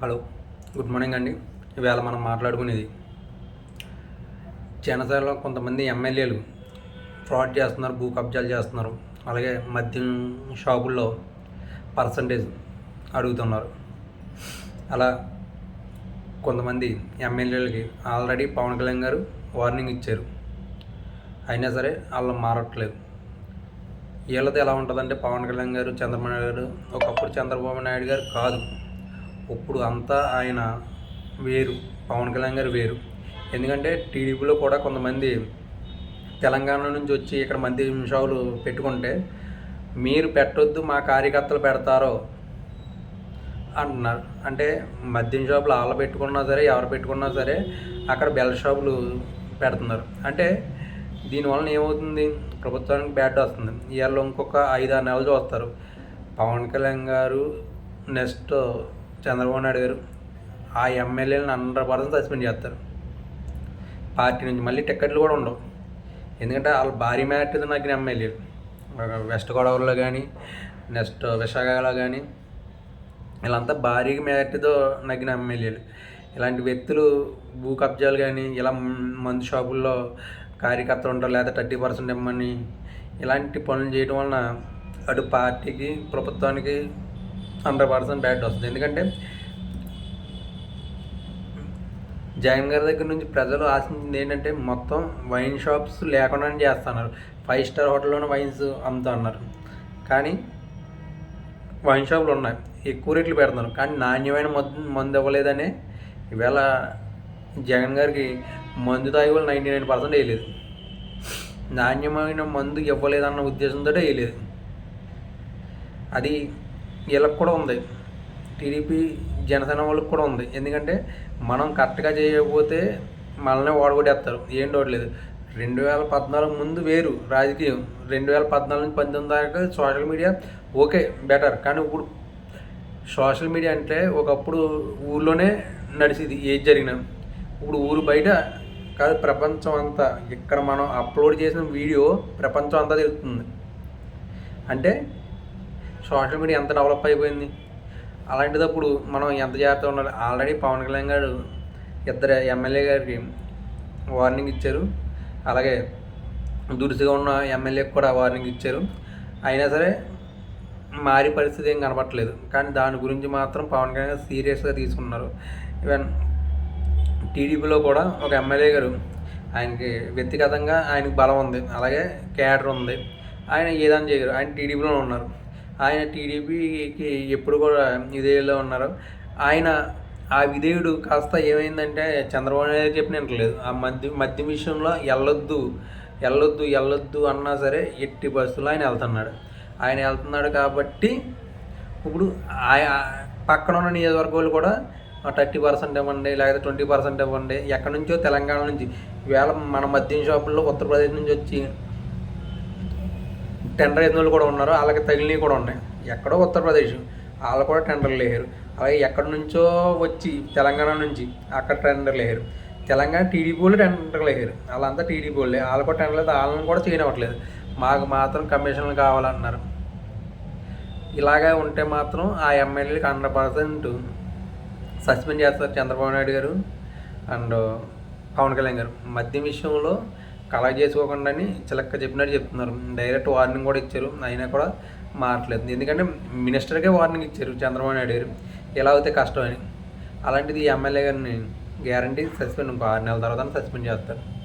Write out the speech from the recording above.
Hello good morning అండి. ఇవాళ మనం మాట్లాడుకునేది జనసేనలో కొంతమంది ఎమ్మెల్యేలు ఫ్రాడ్ చేస్తున్నారు భూ కబ్జాలు చేస్తున్నారు. అలాగే మద్యం షాపుల్లో పర్సంటేజ్ అడుగుతున్నారు. అలా కొంతమంది ఎమ్మెల్యేలకి ఆల్రెడీ పవన్ కళ్యాణ్ గారు వార్నింగ్ ఇచ్చారు. అయినా సరే వాళ్ళు మారట్లేదు. వీళ్ళది ఎలా ఉంటుందంటే పవన్ కళ్యాణ్ గారు చంద్రబాబు నాయుడు గారు ఒకప్పుడు చంద్రబాబు నాయుడు గారు కాదు. ఇప్పుడు అంతా ఆయన వేరు పవన్ కళ్యాణ్ గారు వేరు. ఎందుకంటే టీడీపీలో కూడా కొంతమంది తెలంగాణ నుంచి వచ్చి ఇక్కడ మంది షాపులు పెట్టుకుంటే మీరు పెట్టొద్దు మా కార్యకర్తలు పెడతారో అంటున్నారు. అంటే మద్యం షాపులు వాళ్ళు పెట్టుకున్నా సరే ఎవరు పెట్టుకున్నా సరే అక్కడ బెల్ షాపులు పెడుతున్నారు. అంటే దీనివలన ఏమవుతుంది? ప్రభుత్వానికి బ్యాడ్ వస్తుంది. ఇవాళ ఇంకొక ఐదు ఆరు నెలలు చూస్తారు. పవన్ కళ్యాణ్ గారు నెక్స్ట్ చంద్రబాబు నాయుడు గారు ఆ ఎమ్మెల్యేలను హండ్రెడ్ పర్సెంట్ సస్పెండ్ చేస్తారు. పార్టీ నుంచి మళ్ళీ టికెట్లు కూడా ఉండవు. ఎందుకంటే వాళ్ళు భారీ మ్యాట్ నగ్గిన ఎమ్మెల్యేలు. వెస్ట్ గోదావరిలో కానీ నెక్స్ట్ విశాఖలో కానీ వీళ్ళంతా భారీగా మ్యాట్తో నగ్గిన ఎమ్మెల్యేలు. ఇలాంటి వ్యక్తులు భూ కబ్జాలు కానీ ఇలా మందు షాపుల్లో కార్యకర్తలు ఉంటారు లేదా థర్టీ పర్సెంట్ ఇమ్మని ఇలాంటి పనులు చేయడం వలన అటు పార్టీకి ప్రభుత్వానికి హండ్రెడ్ పర్సెంట్ బ్యాట్ వస్తుంది. ఎందుకంటే జగన్ గారి దగ్గర నుంచి ప్రజలు ఆశించింది ఏంటంటే మొత్తం వైన్ షాప్స్ లేకుండా చేస్తున్నారు. ఫైవ్ స్టార్ హోటల్లోనే వైన్స్ అమ్ముతున్నారు. కానీ వైన్ షాపులు ఉన్నాయి. ఎక్కువ రేట్లు పెడుతున్నారు. కానీ నాణ్యమైన మందు మందు ఇవ్వలేదనే ఈవేళ జగన్ గారికి మందు తాగి వాళ్ళు నైంటీ నైన్ పర్సెంట్ వేయలేదు. నాణ్యమైన మందు ఇవ్వలేదన్న ఉద్దేశంతో వేయలేదు. అది వీళ్ళకి కూడా ఉంది. టీడీపీ జనసేన వాళ్ళకి కూడా ఉంది. ఎందుకంటే మనం కరెక్ట్గా చేయకపోతే మనల్ని ఓడగొట్టేస్తారు. ఏం డోట్లేదు రెండు వేల పద్నాలుగు ముందు వేరు రాజకీయం. రెండు వేల పద్నాలుగు నుంచి పంతొమ్మిది దాకా సోషల్ మీడియా ఓకే బెటర్. కానీ ఇప్పుడు సోషల్ మీడియా అంటే ఒకప్పుడు ఊళ్ళోనే నడిచేది ఏది జరిగినా. ఇప్పుడు ఊరు బయట కాదు ప్రపంచం అంతా. ఇక్కడ మనం అప్లోడ్ చేసిన వీడియో ప్రపంచం అంతా తెలుస్తుంది. అంటే సోషల్ మీడియా ఎంత డెవలప్ అయిపోయింది? అలాంటిదప్పుడు మనం ఎంత జాగ్రత్తగా ఉండాలి? ఆల్రెడీ పవన్ కళ్యాణ్ గారు ఇద్దరు ఎమ్మెల్యే గారికి వార్నింగ్ ఇచ్చారు. అలాగే దురుసుగా ఉన్న ఎమ్మెల్యేకి కూడా వార్నింగ్ ఇచ్చారు. అయినా సరే మారి పరిస్థితి ఏం కనపట్లేదు కానీ దాని గురించి మాత్రం పవన్ కళ్యాణ్ గారు సీరియస్గా తీసుకున్నారు. ఈవెన్ టీడీపీలో కూడా ఒక ఎమ్మెల్యే గారు ఆయనకి వ్యక్తిగతంగా ఆయనకు బలం ఉంది. అలాగే క్యాడర్ ఉంది. ఆయన ఏదని చేయరు ఆయన టీడీపీలో ఉన్నారు. ఆయన టీడీపీకి ఎప్పుడు కూడా విధేయుల్లో ఉన్నారు. ఆయన ఆ విధేయుడు కాస్త ఏమైందంటే చంద్రబాబు నాయుడు చెప్పిన వినట్లేదు ఆ మధ్య మద్యం విషయంలో వెళ్ళొద్దు వెళ్ళొద్దు వెళ్ళొద్దు అన్నా సరే ఎట్టి బస్సులో ఆయన వెళ్తున్నాడు. ఆయన వెళ్తున్నాడు కాబట్టి ఇప్పుడు పక్కన ఉన్న నియోజకవర్గాలు కూడా థర్టీ పర్సెంట్ ఇవ్వండి లేకపోతే ట్వంటీ పర్సెంట్ ఇవ్వండి. ఎక్కడి నుంచో తెలంగాణ నుంచి వేళ మన మద్యం షాపుల్లో ఉత్తరప్రదేశ్ నుంచి వచ్చి టెండర్ వేసిన వాళ్ళు కూడా ఉన్నారు అలాగే తగిలినవి కూడా ఉన్నాయి. ఎక్కడో ఉత్తరప్రదేశ్ వాళ్ళు కూడా టెండర్లు లేరు. అలాగే ఎక్కడి నుంచో వచ్చి తెలంగాణ నుంచి అక్కడ టెండర్లు లేరు. తెలంగాణ టీడీపీ వాళ్ళు టెండర్లు లేరు. వాళ్ళంతా టీడీపీ వాళ్ళే. వాళ్ళు కూడా టెండర్ లేదు వాళ్ళని కూడా చేయనివ్వట్లేదు. మాకు మాత్రం కమిషన్లు కావాలన్నారు. ఇలాగే ఉంటే మాత్రం ఆ ఎమ్మెల్యేకి హండ్రెడ్ పర్సెంట్ సస్పెండ్ చేస్తారు చంద్రబాబు నాయుడు గారు అండ్ పవన్ కళ్యాణ్ గారు. మద్యం విషయంలో కలెక్ట్ చేసుకోకుండా అని చిలక్క చెప్పినట్టు చెప్తున్నారు. డైరెక్ట్ వార్నింగ్ కూడా ఇచ్చారు. అయినా కూడా మారట్లేదు. ఎందుకంటే మినిస్టర్కే వార్నింగ్ ఇచ్చారు. చంద్రబాబు నాయుడు గారు. ఎలా అయితే కష్టం అని. అలాంటిది ఎమ్మెల్యే గారిని గ్యారంటీ సస్పెండ్ ఇంకో ఆరు నెలల తర్వాత సస్పెండ్ చేస్తారు.